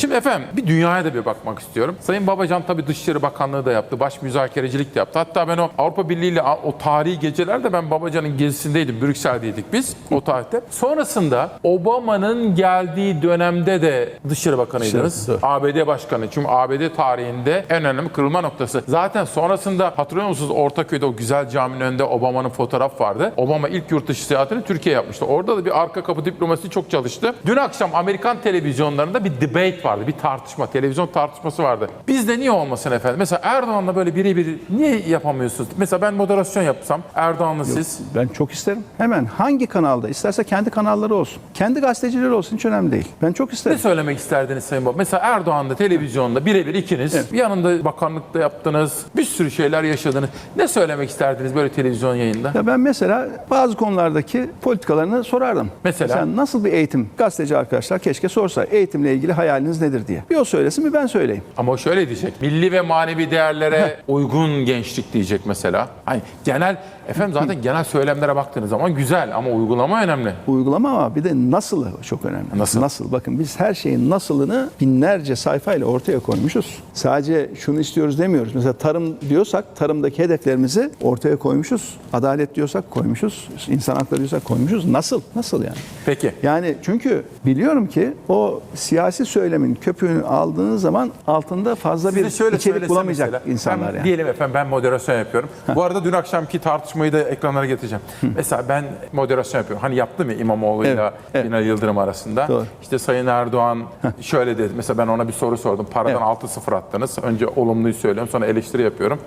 Şimdi efendim bir dünyaya da bir bakmak istiyorum. Sayın Babacan tabii Dışişleri Bakanlığı da yaptı. Baş müzakerecilik de yaptı. Hatta ben o Avrupa Birliği ile o tarihi gecelerde ben Babacan'ın gezisindeydim. Brüksel'deydik biz o tarihte. Sonrasında Obama'nın geldiği dönemde de Dışişleri Bakanıydınız. Doğru. ABD Başkanı. Çünkü ABD tarihinde en önemli kırılma noktası. Zaten sonrasında hatırlıyor musunuz Ortaköy'de o güzel caminin önünde Obama'nın fotoğraf vardı. Obama ilk yurt dışı seyahatini Türkiye yapmıştı. Orada da bir arka kapı diplomasi çok çalıştı. Dün akşam Amerikan televizyonlarında bir debate vardı. Bir tartışma, televizyon tartışması vardı. Bizde niye olmasın efendim? Mesela Erdoğan'la böyle birebir niye yapamıyorsunuz? Mesela ben moderasyon yapsam Erdoğan'la siz Ben çok isterim. Hemen hangi kanalda isterse kendi kanalları olsun. Kendi gazetecileri olsun hiç önemli değil. Ben çok ne isterim. söylemek isterdiniz Sayın Baba? Mesela Erdoğan'da televizyonda birebir ikiniz yanında bakanlıkta yaptınız. Bir sürü şeyler yaşadınız. Ne söylemek isterdiniz böyle televizyon yayında? Ya ben mesela bazı konulardaki politikalarını sorardım. Mesela? nasıl bir eğitim? Gazeteci arkadaşlar keşke sorsa. Eğitimle ilgili hayaliniz nedir diye. Bir o söylesin bir ben söyleyeyim. Ama o şöyle diyecek. Milli ve manevi değerlere uygun gençlik diyecek mesela. Hani genel efendim zaten genel söylemlere baktığınız zaman güzel ama uygulama önemli. Uygulama ama bir de nasılı çok önemli. Nasıl? Nasıl? Bakın biz her şeyin nasılını binlerce sayfayla ortaya koymuşuz. Sadece şunu istiyoruz demiyoruz. Mesela tarım diyorsak tarımdaki hedeflerimizi ortaya koymuşuz. Adalet diyorsak koymuşuz. İnsan hakları diyorsak koymuşuz. Nasıl? Nasıl yani? Peki. Yani çünkü biliyorum ki o siyasi söylemin köpüğünü aldığınız zaman altında fazla bir Size şöyle içerik bulamayacak mesela, insanlar ben, yani. Diyelim efendim ben moderasyon yapıyorum. Bu arada dün akşamki tartışmayı da ekranlara getireceğim. Mesela ben moderasyon yapıyorum. Hani yaptım ya İmamoğlu'yla Evet, evet. Binali Yıldırım arasında. Doğru. İşte Sayın Erdoğan şöyle dedi. Mesela ben ona bir soru sordum. Paradan Evet. 6-0 attınız. Önce olumluyu söylüyorum sonra eleştiri yapıyorum.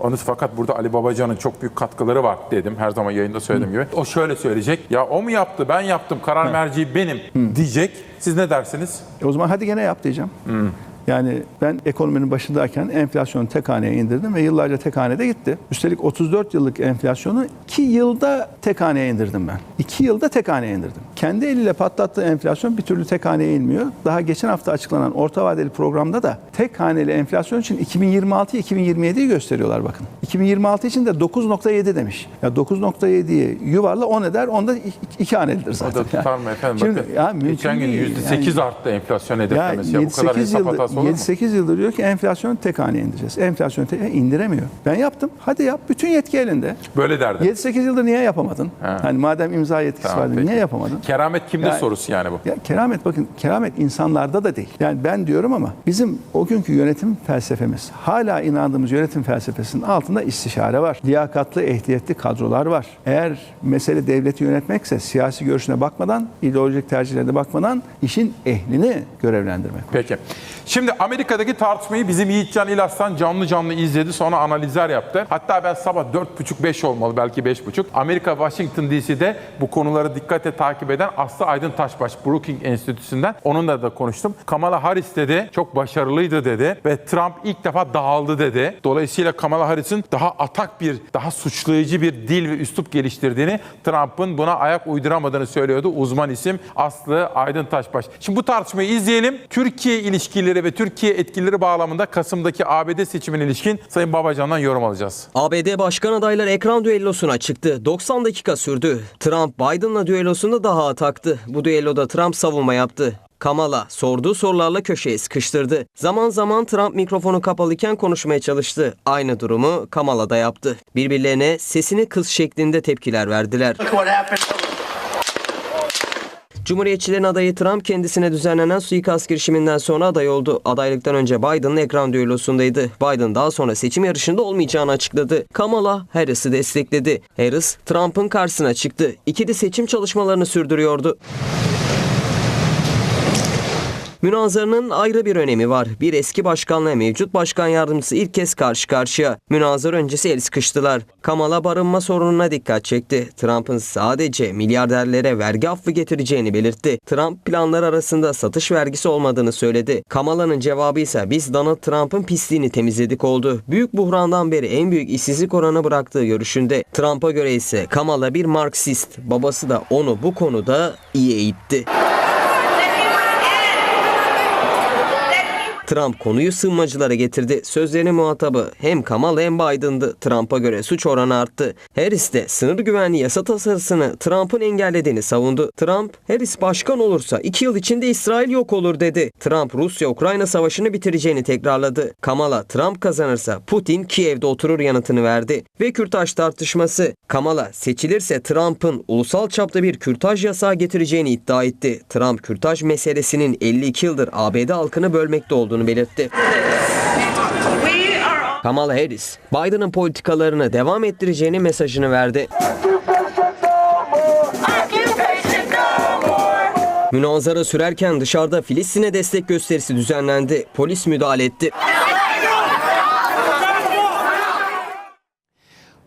Onu fakat burada Ali Babacan'ın çok büyük katkıları var dedim. Her zaman yayında söylediğim gibi. O şöyle söyleyecek. Ya o mu yaptı ben yaptım karar merci benim diyecek. Siz ne dersiniz? E O zaman hadi gene yap diyeceğim. Yani ben ekonominin başındayken enflasyonu tek haneye indirdim ve yıllarca tek hanede gitti. Üstelik 34 yıllık enflasyonu 2 yılda tek haneye indirdim ben. 2 yılda tek haneye indirdim. Kendi eliyle patlattığı enflasyon bir türlü tek haneye inmiyor. Daha geçen hafta açıklanan orta vadeli programda da tek haneli enflasyon için 2026-2027'yi gösteriyorlar bakın. 2026 için de 9.7 demiş. Ya 9.7'yi yuvarla 10 eder, onda 2 hanelidir O zaten. da tutar mı efendim? Şimdi, Bakın, ya mümkün geçen gün değil. %8 arttı enflasyon hedeflemesi. Ya, bu kadar 7-8 hesap yıldır, hatası olur mu? 7-8 yıldır diyor ki enflasyonu tek haneye indireceğiz. Enflasyonu tek e, indiremiyor. Ben yaptım. Hadi yap. Bütün yetki elinde. Böyle derdi. 7-8 yıldır niye yapamadın? Hani madem imza yetkisi Tamam, vardı peki. niye yapamadın? Keramet kimde Yani- sorusu yani bu? Ya keramet bakın keramet insanlarda da değil. Yani ben diyorum ama bizim o günkü yönetim felsefemiz hala inandığımız yönetim felsefesinin altında istişare var. Liyakatlı, ehliyetli kadrolar var. Eğer mesele devleti yönetmekse siyasi görüşüne bakmadan, ideolojik tercihlerine bakmadan işin ehlini görevlendirmek. Peki. Şimdi Amerika'daki tartışmayı bizim Yiğitcan İlaslan canlı canlı izledi. Sonra analizler yaptı. Hatta ben sabah 4.30-5 olmalı belki 5.30. Amerika Washington DC'de bu konuları dikkatle takip eden Aslı Aydın Taşbaş Brookings Enstitüsü'nden onunla da konuştum. Kamala Harris dedi çok başarılıydı dedi ve Trump ilk defa dağıldı dedi. Dolayısıyla Kamala Harris'in daha atak bir, daha suçlayıcı bir dil ve üslup geliştirdiğini, Trump'ın buna ayak uyduramadığını söylüyordu uzman isim Aslı Aydın Taşbaş. Şimdi bu tartışmayı izleyelim. Türkiye ilişkileri ve Türkiye etkileri bağlamında Kasım'daki ABD seçimine ilişkin Sayın Babacan'dan yorum alacağız. ABD başkan adayları ekran düellosuna çıktı. 90 dakika sürdü. Trump Biden'la düellosunda daha ataktı. Bu düelloda Trump savunma yaptı. Kamala sorduğu sorularla köşeye sıkıştırdı. Zaman zaman Trump mikrofonu kapalıyken konuşmaya çalıştı. Aynı durumu Kamala da yaptı. Birbirlerine sesini kız şeklinde tepkiler verdiler. Cumhuriyetçilerin adayı Trump kendisine düzenlenen suikast girişiminden sonra aday oldu. Adaylıktan önce Biden'ın ekran düellosundaydı. Biden daha sonra seçim yarışında olmayacağını açıkladı. Kamala Harris'i destekledi. Harris Trump'ın karşısına çıktı. İkili seçim çalışmalarını sürdürüyordu. Münazaranın ayrı bir önemi var. Bir eski başkanla mevcut başkan yardımcısı ilk kez karşı karşıya. Münazara öncesi el sıkıştılar. Kamala barınma sorununa dikkat çekti. Trump'ın sadece milyarderlere vergi affı getireceğini belirtti. Trump planlar arasında satış vergisi olmadığını söyledi. Kamala'nın cevabı ise biz Donald Trump'ın pisliğini temizledik oldu. Büyük buhrandan beri en büyük işsizlik oranı bıraktığı görüşünde. Trump'a göre ise Kamala bir Marksist. Babası da onu bu konuda iyi eğitti. Trump konuyu sığınmacılara getirdi. Sözlerinin muhatabı hem Kamala hem Biden'dı. Trump'a göre suç oranı arttı. Harris de sınır güvenliği yasa tasarısını Trump'ın engellediğini savundu. Trump, Harris başkan olursa iki yıl içinde İsrail yok olur dedi. Trump, Rusya-Ukrayna savaşını bitireceğini tekrarladı. Kamala, Trump kazanırsa Putin Kiev'de oturur yanıtını verdi. Ve Kürtaj tartışması. Kamala seçilirse Trump'ın ulusal çapta bir Kürtaj yasağı getireceğini iddia etti. Trump, Kürtaj meselesinin 52 yıldır ABD halkını bölmekte olduğunu belirtti. We are Kamala Harris, Biden'ın politikalarını devam ettireceğini mesajını verdi. Münazara sürerken dışarıda Filistin'e destek gösterisi düzenlendi. Polis müdahale etti.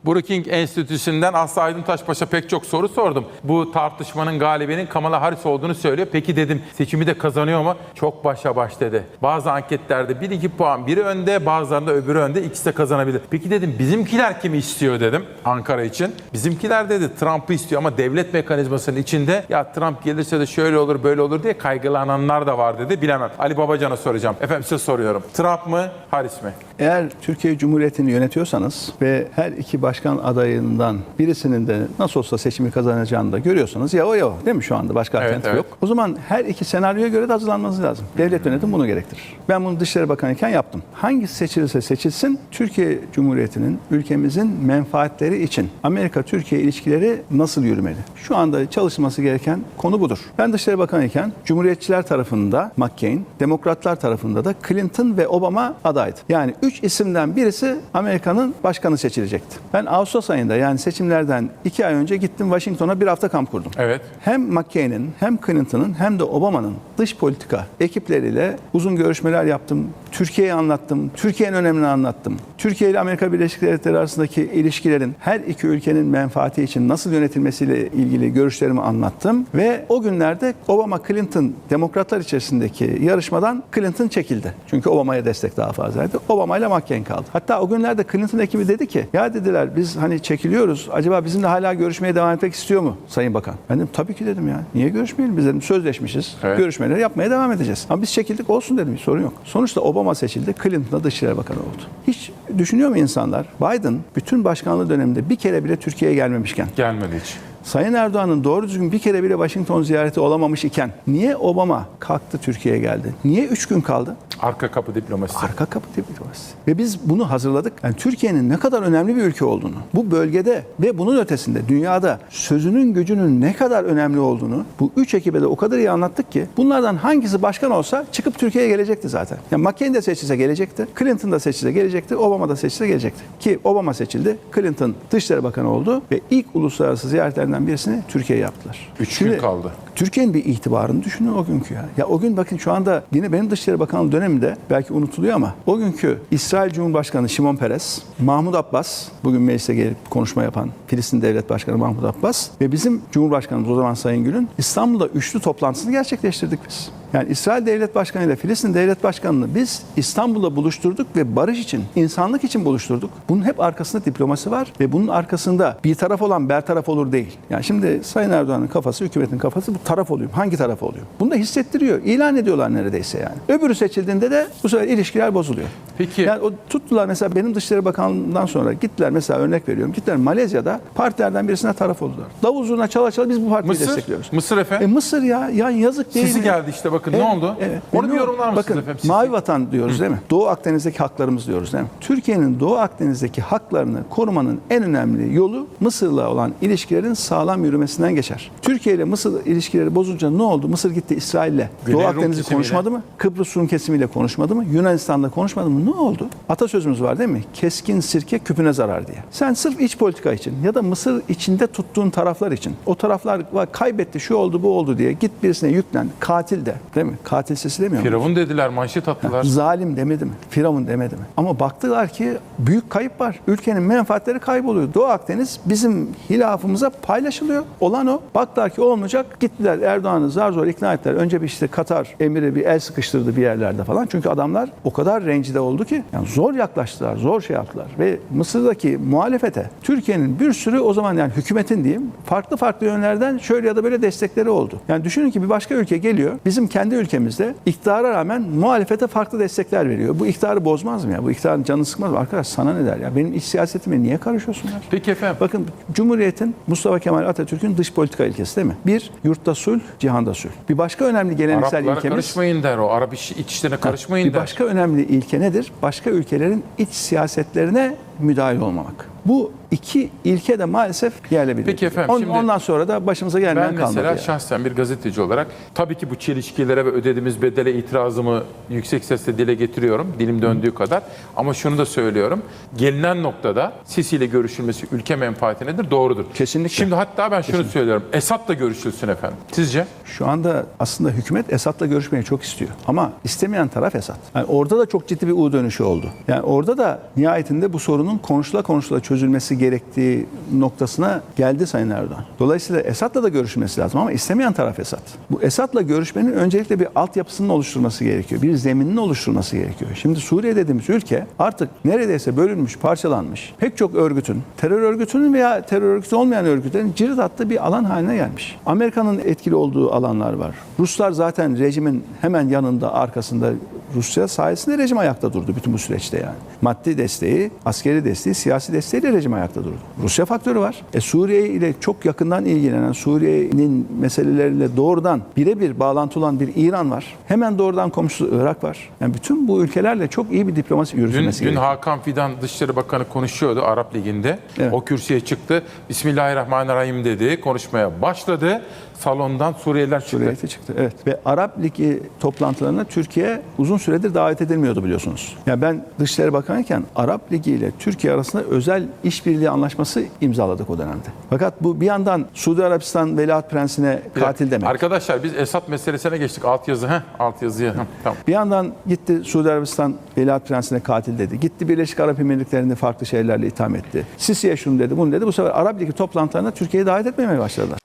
Brookings Enstitüsü'nden Aslı Aydın Taşbaş'a pek çok soru sordum. Bu tartışmanın galibinin Kamala Harris olduğunu söylüyor. Peki dedim seçimi de kazanıyor mu? Çok başa baş dedi. Bazı anketlerde 1-2 puan biri önde bazılarında öbürü önde ikisi de kazanabilir. Peki dedim bizimkiler kimi istiyor dedim Ankara için. Bizimkiler dedi Trump'ı istiyor ama devlet mekanizmasının içinde ya Trump gelirse de şöyle olur böyle olur diye kaygılananlar da var dedi. Bilemem. Ali Babacan'a soracağım. Efendim size soruyorum. Trump mı Harris mi? Eğer Türkiye Cumhuriyeti'ni yönetiyorsanız ve her iki başkan adayından birisinin de nasıl olsa seçimi kazanacağını da görüyorsanız ya o ya o değil mi şu anda başka Evet, alternatif evet. yok. O zaman her iki senaryoya göre de hazırlanmanız lazım. Devlet yönetimi bunu gerektirir. Ben bunu Dışişleri Bakanı iken yaptım. Hangisi seçilirse seçilsin Türkiye Cumhuriyeti'nin ülkemizin menfaatleri için Amerika-Türkiye ilişkileri nasıl yürümeli? Şu anda çalışması gereken konu budur. Ben Dışişleri Bakanı iken Cumhuriyetçiler tarafında McCain, Demokratlar tarafında da Clinton ve Obama adaydı. Yani üç isimden birisi Amerika'nın başkanı seçilecekti. Ben Ağustos ayında yani seçimlerden iki ay önce gittim Washington'a bir hafta kamp kurdum. Evet. Hem McCain'in hem Clinton'ın hem de Obama'nın dış politika ekipleriyle uzun görüşmeler yaptım. Türkiye'yi anlattım. Türkiye'nin önemini anlattım. Türkiye ile Amerika Birleşik Devletleri arasındaki ilişkilerin her iki ülkenin menfaati için nasıl yönetilmesiyle ilgili görüşlerimi anlattım. Ve o günlerde Obama-Clinton demokratlar içerisindeki yarışmadan Clinton çekildi. Çünkü Obama'ya destek daha fazlaydı. Obama ile McCain kaldı. Hatta o günlerde Clinton ekibi dedi ki ya dediler biz hani çekiliyoruz. Acaba bizimle hala görüşmeye devam etmek istiyor mu Sayın Bakan? Ben dedim tabii ki dedim ya. Niye görüşmeyelim? Biz dedim sözleşmişiz. Evet. Görüşmeleri yapmaya devam edeceğiz. Ama biz çekildik olsun dedim. Sorun yok. Sonuçta Obama seçildi. Clinton da Dışişleri Bakanı oldu. Hiç düşünüyor mu insanlar? Biden bütün başkanlığı döneminde bir kere bile Türkiye'ye gelmemişken Gelmedi hiç. Sayın Erdoğan'ın doğru düzgün bir kere bile Washington ziyareti olamamış iken niye Obama kalktı Türkiye'ye geldi? Niye üç gün kaldı? Arka kapı diplomasisi. Arka kapı diplomasisi. Ve biz bunu hazırladık. Yani Türkiye'nin ne kadar önemli bir ülke olduğunu, bu bölgede ve bunun ötesinde dünyada sözünün gücünün ne kadar önemli olduğunu bu üç ekibe de o kadar iyi anlattık ki bunlardan hangisi başkan olsa çıkıp Türkiye'ye gelecekti zaten. Yani McCain de seçilse gelecekti, Clinton da seçilse gelecekti, Obama da seçilse gelecekti. Ki Obama seçildi, Clinton Dışişleri Bakanı oldu ve ilk uluslararası ziyaretlerinden birisini Türkiye'ye yaptılar. Üç gün kaldı. Türkiye'nin bir itibarını düşünün o günkü ya. Ya o gün bakın şu anda yine benim Dışişleri Bakanlığı döneminde belki unutuluyor ama o günkü İsrail Cumhurbaşkanı Şimon Peres, Mahmut Abbas, bugün meclise gelip konuşma yapan Filistin Devlet Başkanı Mahmut Abbas ve bizim Cumhurbaşkanımız o zaman Sayın Gül'ün İstanbul'da üçlü toplantısını gerçekleştirdik biz. Yani İsrail Devlet Başkanı ile Filistin Devlet Başkanı'nı biz İstanbul'da buluşturduk ve barış için, insanlık için buluşturduk. Bunun hep arkasında diplomasi var ve bunun arkasında bir taraf olan bertaraf olur değil. Yani şimdi Sayın Erdoğan'ın kafası, hükümetin kafası bu taraf oluyor. Hangi taraf oluyor? Bunu da hissettiriyor. İlan ediyorlar neredeyse yani. Öbürü seçildiğinde de bu sefer ilişkiler bozuluyor. Peki. Yani o tuttular mesela benim Dışişleri Bakanlığı'ndan sonra gittiler mesela örnek veriyorum. Gittiler Malezya'da partilerden birisine taraf oldular. Davul zurna çala çala biz bu partiyi Mısır? destekliyoruz. Mısır E efendim. Mısır ya, ya yazık değil Sizi mi? geldi işte bakın ne oldu? Evet. Onu bir yorumlar mısınız Bakın, efendim? Siz- Mavi vatan diyoruz değil mi? Doğu Akdeniz'deki haklarımız diyoruz değil mi? Türkiye'nin Doğu Akdeniz'deki haklarını korumanın en önemli yolu Mısır'la olan ilişkilerin sağlam yürümesinden geçer. Türkiye ile Mısır ilişkileri bozulunca ne oldu? Mısır gitti İsrail'le. Güney Doğu Akdeniz'i konuşmadı mı? Kıbrıs Rum kesimiyle konuşmadı mı? Yunanistan'la konuşmadı mı? Ne oldu? Atasözümüz var değil mi? Keskin sirke küpüne zarar diye. Sen sırf iç politika için ya da Mısır içinde tuttuğun taraflar için o taraflar kaybetti şu oldu bu oldu diye git birisine yüklen. Katil de değil mi? Katil sesi demiyor mu? Firavun dediler, manşet attılar. Zalim demedi mi? Firavun demedi mi? Ama baktılar ki büyük kayıp var. Ülkenin menfaatleri kayboluyor. Doğu Akdeniz bizim hilafımıza paylaşılıyor. Olan o. Baktılar ki olmayacak. Gittiler Erdoğan'ı zar zor ikna ettiler. Önce bir işte Katar emiri bir el sıkıştırdı bir yerlerde falan. Çünkü adamlar o kadar rencide oldu ki yani zor yaklaştılar, zor şey yaptılar. Ve Mısır'daki muhalefete Türkiye'nin bir sürü o zaman yani hükümetin diyeyim farklı farklı yönlerden şöyle ya da böyle destekleri oldu. Yani düşünün ki bir başka ülke geliyor. Bizim kendi ülkemizde iktidara rağmen muhalefete farklı destekler veriyor. Bu iktidarı bozmaz mı ya? Bu iktidarın canını sıkmaz mı? Arkadaş sana ne der ya? Benim iç siyasetime niye karışıyorsun ya? Peki efendim. Bakın Cumhuriyet'in Mustafa Kemal Atatürk'ün dış politika ilkesi değil mi? Bir, yurtta sulh, cihanda sulh. Bir başka önemli geleneksel Araplara ilkemiz... karışmayın der o. Arap iş, iç işlerine karışmayın Bir der. başka önemli ilke nedir? Başka ülkelerin iç siyasetlerine müdahil olmamak. Bu iki ilke de maalesef yerle bir. Peki efendim, On- şimdi- ondan sonra da başımıza gelmeyen Ben kalmadı. mesela yani. şahsen bir gazeteci olarak tabii ki bu çelişkilere ve ödediğimiz bedele itirazımı yüksek sesle dile getiriyorum. Dilim döndüğü kadar. Ama şunu da söylüyorum. Gelinen noktada Sisi ile görüşülmesi ülke menfaatinedir. Doğrudur. Kesinlikle. Şimdi hatta ben şunu söylüyorum. Esad'la görüşülsün efendim. Sizce? Şu anda aslında hükümet Esad'la görüşmeyi çok istiyor. Ama istemeyen taraf Esad. Yani orada da çok ciddi bir U dönüşü oldu. Yani orada da nihayetinde bu sorunun konuşula konuşula çözülmesi gerektiği noktasına geldi Sayın Erdoğan. Dolayısıyla Esad'la da görüşmesi lazım ama istemeyen taraf Esad. Bu Esad'la görüşmenin öncelikle bir altyapısının oluşturması gerekiyor. Bir zemininin oluşturması gerekiyor. Şimdi Suriye dediğimiz ülke artık neredeyse bölünmüş, parçalanmış. Pek çok örgütün, terör örgütünün veya terör örgütü olmayan örgütlerin cirit attığı bir alan haline gelmiş. Amerika'nın etkili olduğu alanlar var. Ruslar zaten rejimin hemen yanında, arkasında Rusya sayesinde rejim ayakta durdu bütün bu süreçte yani. Maddi desteği, askeri desteği, siyasi desteğiyle rejim ayakta durdu. Rusya faktörü var. E Suriye ile çok yakından ilgilenen, Suriye'nin meseleleriyle doğrudan birebir bağlantılı olan bir İran var. Hemen doğrudan komşusu Irak var. Yani bütün bu ülkelerle çok iyi bir diplomasi Dün, yürütülmesi dün gerekiyor. Hakan Fidan Dışişleri Bakanı konuşuyordu Arap Ligi'nde. Evet. O kürsüye çıktı. Bismillahirrahmanirrahim dedi. Konuşmaya başladı. Salondan Suriyeliler çıktı. Cumhuriyeti çıktı. Evet. Ve Arap Ligi toplantılarına Türkiye uzun süredir davet edilmiyordu biliyorsunuz. Yani ben Dışişleri Bakanıyken Arap Ligi ile Türkiye arasında özel işbirliği anlaşması imzaladık o dönemde. Fakat bu bir yandan Suudi Arabistan Veliaht Prensine katil demek. Arkadaşlar biz Esad meselesine geçtik. Altyazı. Heh, altyazıya. Heh, tamam. Bir yandan gitti Suudi Arabistan Veliaht Prensine katil dedi. Gitti Birleşik Arap Emirlikleri'ni farklı şeylerle itham etti. Sisi'ye şunu dedi, bunu dedi. Bu sefer Arap Ligi toplantılarına Türkiye'yi davet etmemeye başladılar.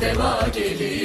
Deva geliyor